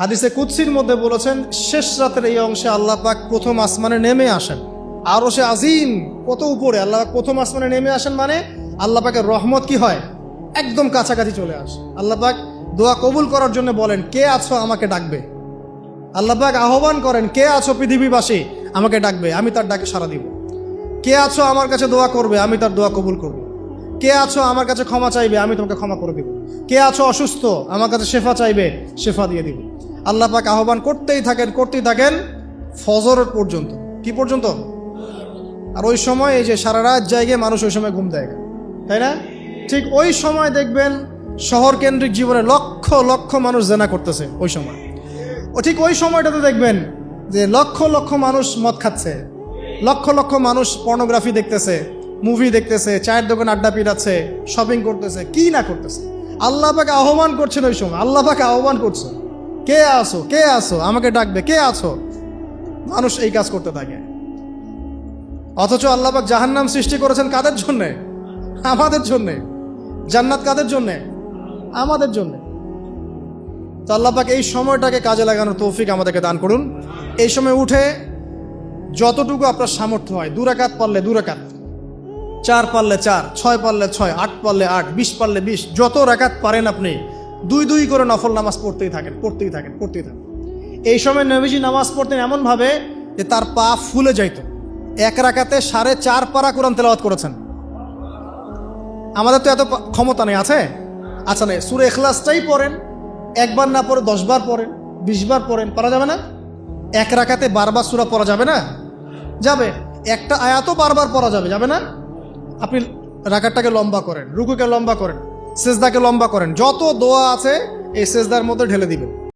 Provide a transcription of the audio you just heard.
হাদিসে কুৎসির মধ্যে বলেছেন, শেষ রাতের এই অংশে আল্লাহ পাক প্রথম আসমানে নেমে আসেন। আরও সে আজিম, কত উপরে? আল্লাহ পাক প্রথম আসমানে নেমে আসেন মানে আল্লাহ পাকের রহমত কি হয়? একদম কাছাকাছি চলে আসে। আল্লাহ পাক দোয়া কবুল করার জন্য বলেন, কে আছো আমাকে ডাকবে? আল্লাহ পাক আহ্বান করেন, কে আছো পৃথিবীবাসী আমাকে ডাকবে? আমি তার ডাকে সাড়া দিব। কে আছো আমার কাছে দোয়া করবে? আমি তার দোয়া কবুল করব। কে আছো আমার কাছে ক্ষমা চাইবে? আমি তোমাকে ক্ষমা করে দিব। কে আছো অসুস্থ? আমার কাছে শেফা চাইবে? শেফা দিয়ে দিব। আল্লাহ পাক আহ্বান করতেই থাকেন করতেই থাকেন ফজর পর্যন্ত। কি পর্যন্ত? আর ওই সময় এই যে সারা রাত জায়গায় মানুষ ওই সময় ঘুম দেয় তাই না? ঠিক ওই সময় দেখবেন শহর কেন্দ্রিক জীবনে লক্ষ লক্ষ মানুষ জেনা করতেছে ওই সময়। ও ঠিক ওই সময়টাতে দেখবেন যে লক্ষ লক্ষ মানুষ মদ খাচ্ছে। লক্ষ লক্ষ মানুষ পর্নোগ্রাফি দেখতেছে মুভি দেখতেছে, চায়ের দোকান আড্ডা পিটাচ্ছে শপিং করতেছে, কি না করতেছে। আল্লাহ পাকে আহ্বান করছেন ওই সময়, আল্লাহ পাকে আহ্বান করছে কে আসো? কে আসো? আমাকে ডাকবে। কে আছো? মানুষ এই কাজ করতে থাকে। অথচ আল্লাহবাক জাহান্নাম সৃষ্টি করেছেন কাদের জন্যে? আমাদের জন্যে। জান্নাত কাদের জন্যে? আমাদের জন্যে। তো আল্লাহবাক এই সময়টাকে কাজে লাগানোর তৌফিক আমাদেরকে দান করুন। এই সময় উঠে যতটুকু আপনার সামর্থ্য হয় দুরাকাত পারলে দুরাকাত চার পারলে চার, ছয় পারলে ছয়, আট পারলে আট, বিশ পারলে বিশ, যত রাকাত পারেন আপনি দুই দুই করে নফল নামাজ পড়তেই থাকেন পড়তেই থাকেন পড়তেই থাকেন। এই সময় নবীজি নামাজ পড়তেন এমনভাবে যে তার পা ফুলে যাইত। এক রাকাতে সাড়ে চার পারা কোরআন তেলাওয়াত করেছেন। আমাদের তো এত ক্ষমতা নেই, আছে? আচ্ছা নেই, সুরে এখলাসটাই পড়েন, একবার না পড়ে দশবার পড়েন বিশবার পড়েন, পড়া যাবে না? এক রাকাতে বারবার সুরা পড়া যাবে না? যাবে। একটা আয়াতও বারবার পড়া যাবে যাবে না? আপনি রাকাতটাকে লম্বা করেন, রুকুকে লম্বা করেন। সেজদাকে লম্বা করেন। যত দোয়া আছে এই সেজদার মধ্যে ঢেলে দিবেন।